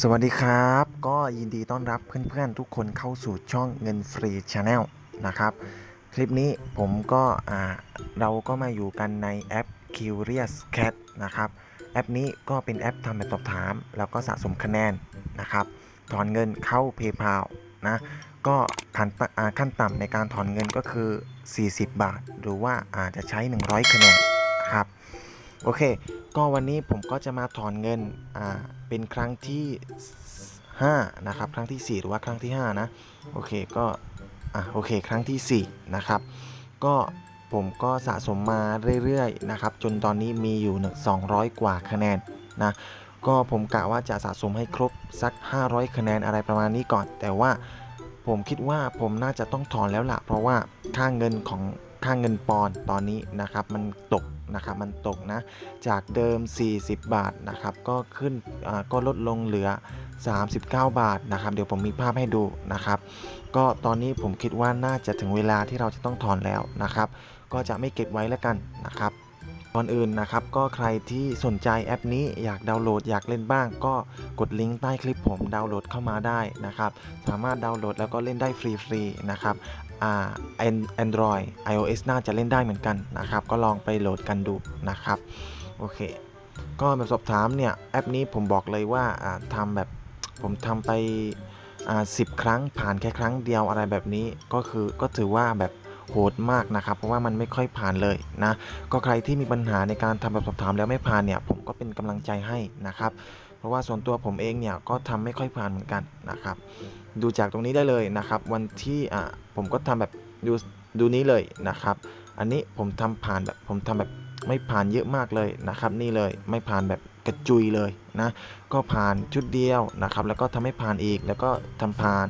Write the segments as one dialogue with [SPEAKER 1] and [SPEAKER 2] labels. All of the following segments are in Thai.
[SPEAKER 1] สวัสดีครับ ก็ยินดีต้อนรับเพื่อนๆทุกคนเข้าสู่ช่องเงินฟรีชาแนลนะครับ คลิปนี้ผมก็เราก็มาอยู่กันในแอป Curious Cat นะครับ แอปนี้ก็เป็นแอปทำแบบสอบถาม แล้วก็สะสมคะแนนนะครับ ถอนเงินเข้า PayPal นะ ก็ขั้นตอ่าขั้นต่ำในการถอนเงินก็คือ 40 บาท หรือว่าอาจจะใช้ 100 คะแนนครับ โอเค ก็วันนี้ผมก็จะมาถอนเงินอ่าเป็นครั้งที่5นะครับครั้งที่ 4 หรือว่าครั้งที่ 5 นะ โอเคก็อะโอเคครั้งที่ 4 นะครับ ก็ผมก็สะสมมาเรื่อยๆนะครับ จนตอนนี้มีอยู่ 200 กว่าคะแนนนะก็ผมกะว่าจะสะสมให้ครบสัก 500 คะแนนอะไรประมาณนี้ก่อน แต่ว่าผมคิดว่าผมน่าจะต้องถอนแล้วล่ะ เพราะว่าค่าเงินของค่าเงินปอนตอนนี้นะครับ มันตก นะครับมันตกนะ จากเดิม 40 บาทนะครับก็ขึ้นก็ลดลงเหลือ 39 บาทนะครับเดี๋ยวผมมีภาพให้ดูนะครับ ก็ตอนนี้ผมคิดว่าน่าจะถึงเวลาที่เราจะต้องถอนแล้วนะครับ ก็จะไม่เก็บไว้แล้วกันนะครับ ก่อนอื่นนะครับก็ใครที่สนใจแอปนี้อยากดาวน์โหลดอยากเล่นบ้าง ก็กดลิงก์ใต้คลิปผมดาวน์โหลดเข้ามาได้นะครับสามารถดาวน์โหลดแล้วก็เล่นได้ฟรีๆนะครับอ่า Android iOS น่าจะเล่นได้เหมือนกันนะครับก็ลองไปโหลดกันดูนะครับโอเค ก็แบบสอบถามเนี่ยแอปนี้ผมบอกเลยว่าอ่าทำแบบผมทำไปอ่าสิบครั้งผ่านแค่ครั้งเดียวอะไรแบบนี้ก็คือก็ถือว่าแบบ โหดมากนะครับ เพราะว่ามันไม่ค่อยผ่านเลยนะ ก็ใครที่มีปัญหาในการทำแบบสอบถามแล้วไม่ผ่านเนี่ย ผมก็เป็นกำลังใจให้นะครับ เพราะว่าส่วนตัวผมเองเนี่ยก็ทำไม่ค่อยผ่านเหมือนกันนะครับ ดูจากตรงนี้ได้เลยนะครับ วันที่อ่าผมก็ทำแบบดูดูนี้เลยนะครับ อันนี้ผมทำผ่านแบบผมทำแบบไม่ผ่านเยอะมากเลยนะครับ นี่เลยไม่ผ่านแบบกระจุยเลยนะ ก็ผ่านชุดเดียวนะครับ แล้วก็ทำให้ผ่านอีกแล้วก็ทำผ่าน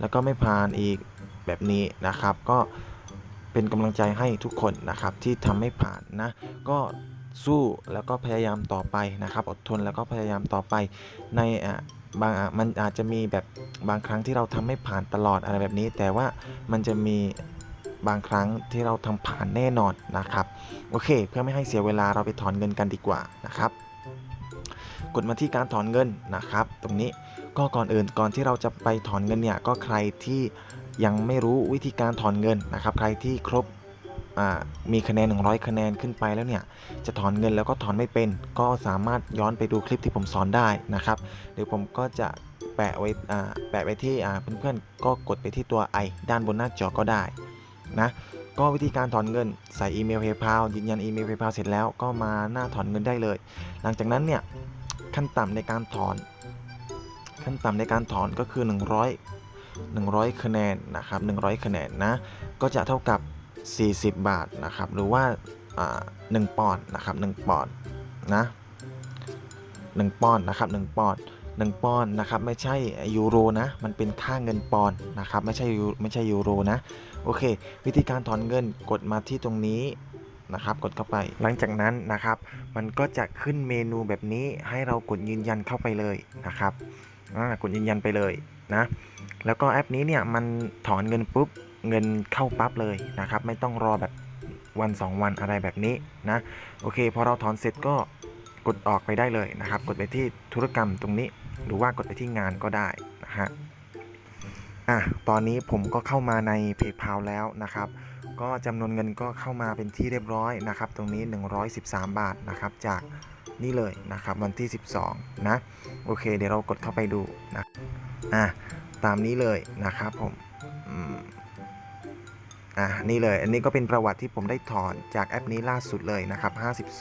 [SPEAKER 1] แล้วก็ไม่ผ่านอีกแบบนี้นะครับ ก็ เป็นกำลังใจให้ทุกคนนะครับที่ทำให้ผ่านนะ ก็สู้แล้วก็พยายามต่อไปนะครับ อดทนแล้วก็พยายามต่อไปในอะบางอะมันอาจจะมีแบบบางครั้งที่เราทำไม่ผ่านตลอดอะไรแบบนี้ แต่ว่ามันจะมีบางครั้งที่เราทำผ่านแน่นอนนะครับ โอเค เพื่อไม่ให้เสียเวลาเราไปถอนเงินกันดีกว่านะครับ กดมาที่การถอนเงินนะครับ ตรงนี้ก็ก่อนอื่นก่อนที่เราจะไปถอนเงินเนี่ยก็ใครที่ ยังไม่รู้วิธีการถอนเงินนะครับ ใครที่ครบมีคะแนน 100 คะแนนขึ้นไปแล้วเนี่ย จะถอนเงินแล้วก็ถอนไม่เป็น ก็สามารถย้อนไปดูคลิปที่ผมสอนได้นะครับ เดี๋ยวผมก็จะแปะไว้แปะไว้ที่เพื่อนๆ ก็กดไปที่ตัว i ด้านบนหน้าจอก็ได้นะ ก็วิธีการถอนเงินใส่อีเมล PayPal ยืนยันอีเมล PayPal เสร็จแล้วก็มาหน้าถอนเงินได้เลย หลังจากนั้นเนี่ยขั้นต่ำในการถอน ขั้นต่ำในการถอนก็คือ 100 100 คะแนนนะครับ100 คะแนนนะก็จะเท่ากับ 40 บาทนะครับหรือว่าอ่า1ปอนด์นะครับ1ปอนด์นะ1ปอนด์นะครับ1ปอนด์1ปอนด์นะครับไม่ใช่ยูโรนะมันเป็นค่าเงินปอนด์นะครับไม่ใช่ยูไม่ใช่ยูโรนะโอเค วิธีการถอนเงินกดมาที่ตรงนี้นะครับกดเข้าไปหลังจากนั้นนะครับ มันก็จะขึ้นเมนูแบบนี้ให้เรากดยืนยันเข้าไปเลยนะครับ กดยืนยันไปเลยนะ แล้วก็แอปนี้เนี่ยมันถอนเงินปุ๊บเงินเข้าปั๊บเลยนะครับ ไม่ต้องรอแบบวัน 2 วันอะไรแบบนี้นะโอเคพอเราถอนเสร็จก็กดออกไปได้เลยนะครับ กดไปที่ธุรกรรมตรงนี้ หรือว่ากดไปที่งานก็ได้นะฮะอะตอนนี้ผมก็เข้ามาใน PayPal แล้วนะครับ ก็จำนวนเงินก็เข้ามาเป็นที่เรียบร้อยนะครับ ตรงนี้ 113 บาทนะครับจาก นี่เลยนะครับวันที่ 12 นะ โอเค เดี๋ยวเรากดเข้าไปดูนะอะตามนี้เลยนะครับผมอะนี่เลย อันนี้ก็เป็นประวัติที่ผมได้ถอนจากแอปนี้ล่าสุดเลยนะครับ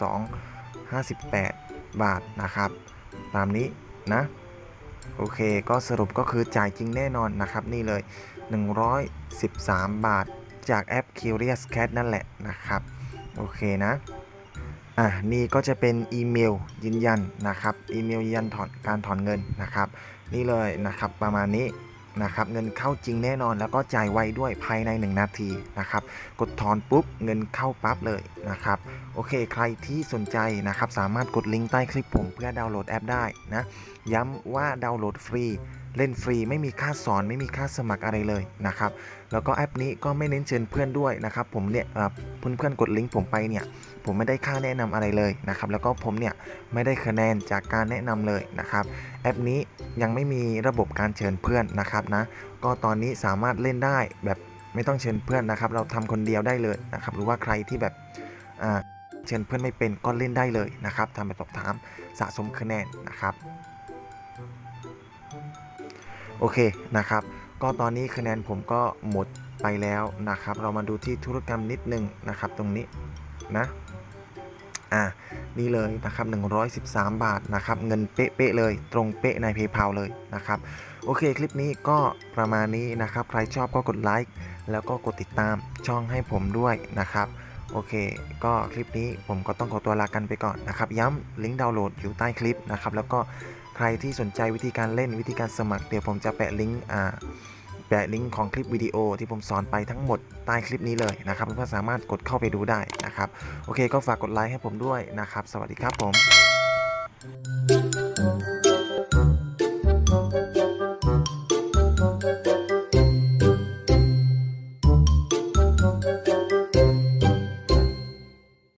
[SPEAKER 1] 52 58 บาทนะครับ ตามนี้นะ โอเค ก็สรุปก็คือจ่ายจริงแน่นอนนะครับ นี่เลย 113 บาทจากแอป Curious Cat นั่นแหละนะครับ โอเคนะ อะนี่ก็จะเป็นอีเมลยืนยันนะครับอีเมลยืนยันถอนการถอนเงินนะครับ นี่เลยนะครับประมาณนี้นะครับเงินเข้าจริงแน่นอนแล้วก็จ่ายไวด้วยภายใน 1 นาทีนะครับ กดถอนปุ๊บเงินเข้าปั๊บเลยนะครับ โอเคใครที่สนใจนะครับ สามารถกดลิงก์ใต้คลิปผมเพื่อดาวน์โหลดแอปได้นะ ย้ำว่าดาวน์โหลดฟรี เล่นฟรีไม่มีค่าสอนไม่มีค่าสมัครอะไรเลยนะครับ แล้วก็แอปนี้ก็ไม่เน้นเชิญเพื่อนด้วยนะครับผมเนี่ยเพื่อนเพื่อนกดลิงก์ผมไปเนี่ยผมไม่ได้ค่าแนะนำอะไรเลยนะครับแล้วก็ผมเนี่ยไม่ได้คะแนนจากการแนะนำเลยนะครับแอปนี้ยังไม่มีระบบการเชิญเพื่อนนะครับนะก็ตอนนี้สามารถเล่นได้แบบไม่ต้องเชิญเพื่อนนะครับ เราทำคนเดียวได้เลยนะครับหรือว่าใครที่แบบอ่าเชิญเพื่อนไม่เป็นก็เล่นได้เลยนะครับทำแบบสอบถามสะสมคะแนนนะครับ โอเคนะครับ ก็ตอนนี้คะแนนผมก็หมดไปแล้วนะครับ เรามาดูที่ธุรกรรมนิดนึงนะครับ ตรงนี้นะอะนี่เลยนะครับ 113 บาทนะครับ เงินเป๊ะๆเลย ตรงเป๊ะใน PayPal เลยนะครับ โอเคคลิปนี้ก็ประมาณนี้นะครับ ใครชอบก็กดไลค์แล้วก็กดติดตามช่องให้ผมด้วยนะครับโอเค ก็คลิปนี้ผมก็ต้องขอตัวลากันไปก่อนนะครับ ย้ำลิงก์ดาวน์โหลดอยู่ใต้คลิปนะครับ แล้วก็ ใครที่สนใจวิธีการเล่นวิธีการสมัครเดี๋ยวผมจะแปะลิงก์อ่าแปะลิงก์ของคลิปวิดีโอที่ผมสอนไปทั้งหมดใต้คลิปนี้เลยนะครับเพื่อนๆสามารถกดเข้าไปดูได้นะครับ โอเคก็ฝากกดไลค์ให้ผมด้วยนะครับ สวัสดีครับผม